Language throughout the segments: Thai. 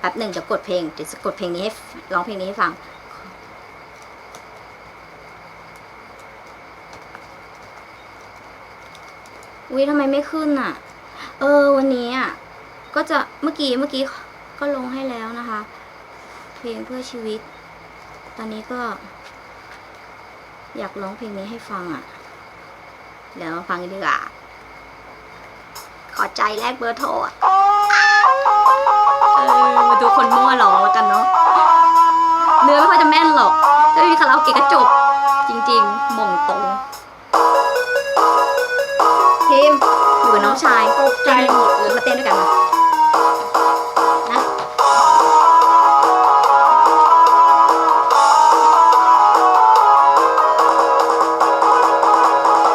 แป๊บหนึ่งจะกดเพลงเดี๋ยวกดเพลงนี้ให้ร้องเพลงนี้ให้ฟัง อุ้ยทำไมไม่ขึ้นอะ เออวันนี้อะก็จะเมื่อกี้เมื่อกี้ก็ลงให้แล้วนะคะ เพลงเพื่อชีวิต ตอนนี้ก็ อยากร้องเพลงนี้ให้ฟังอะ เดี๋ยวมาฟังดีกว่าขอใจแลกเบอร์โทรอะ เออมาดูคนมั่วหลอกแล้วกันเนาะเนื้อไม่ค่อยจะแม่นหรอก ถ้ามีคาราโอเกะก็จบ จริงๆมองตรงทีมอยู่กับน้องชายตกใจหมดเลยมาเต้นด้วยกัน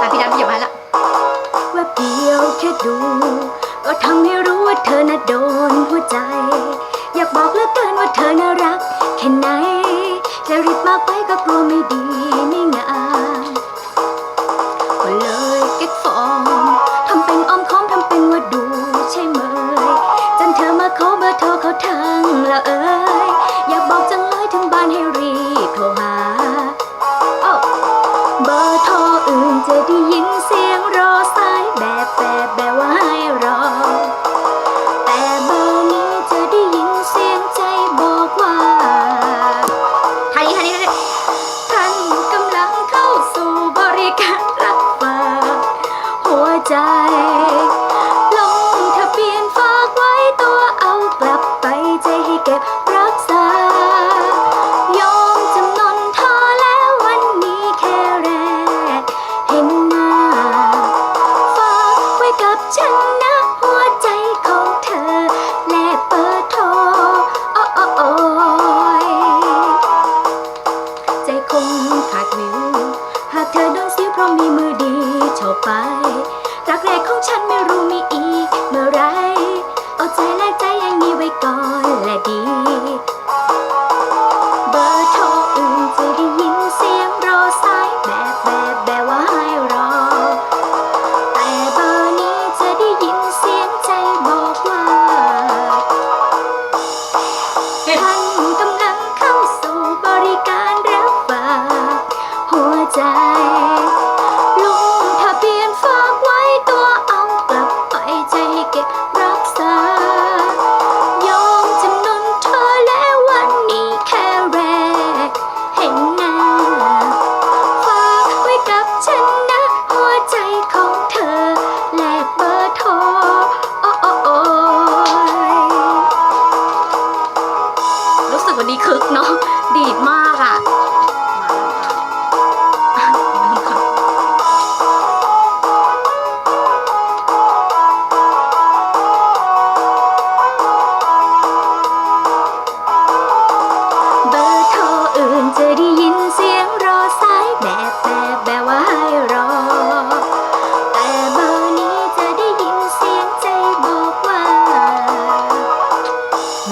มาพี่ดันเหยียบมาแล้ว มากไปก็กลัวไม่ดี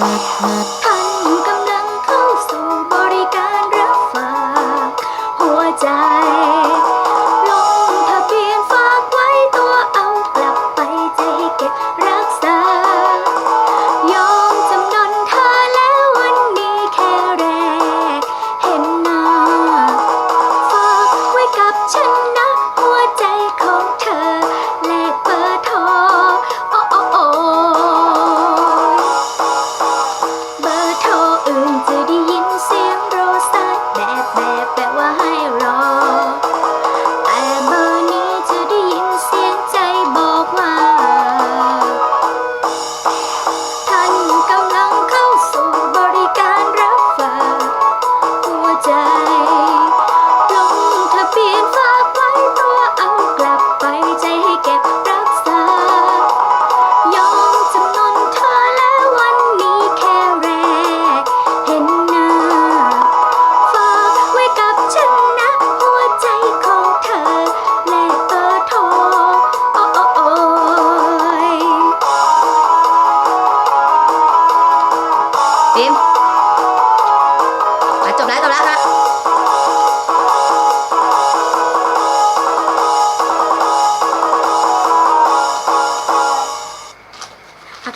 oh.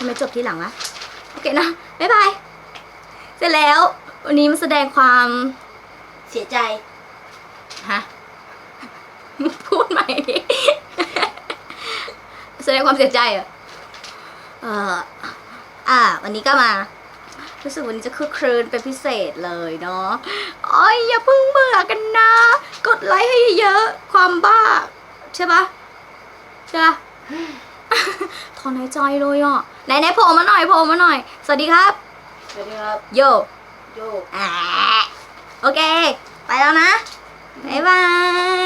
ไมจบทีหลังวะโอเคนะบ๊ายบายเสร็จแล้ว วันนี้มาแสดงความเสียใจฮะพูดใหม่ดิแสดงความเสียใจเหรอเอออ่า วันนี้ก็มารู้สึกวันนี้จะคึกครืนเป็นพิเศษเลยเนาะอ้อยอย่าเพิ่งเบื่อกันนะ กดไลค์ให้เยอะ ความบ้า ใช่ปะใช่ปะ ถอนหายใจเลยอะไหนไหนโผล่มาหน่อยโผล่มาหน่อย สวัสดีครับ สวัสดีครับ โยโยอ่าโอเค ไปแล้วนะบ๊ายบา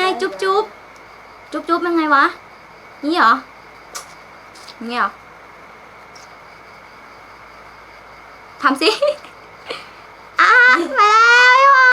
ยจุ๊บจุ๊บจุ๊บจุ๊บเป็นไงวะ นี่เหรอ นี่เหรอทำสิอ่าไปแล้ว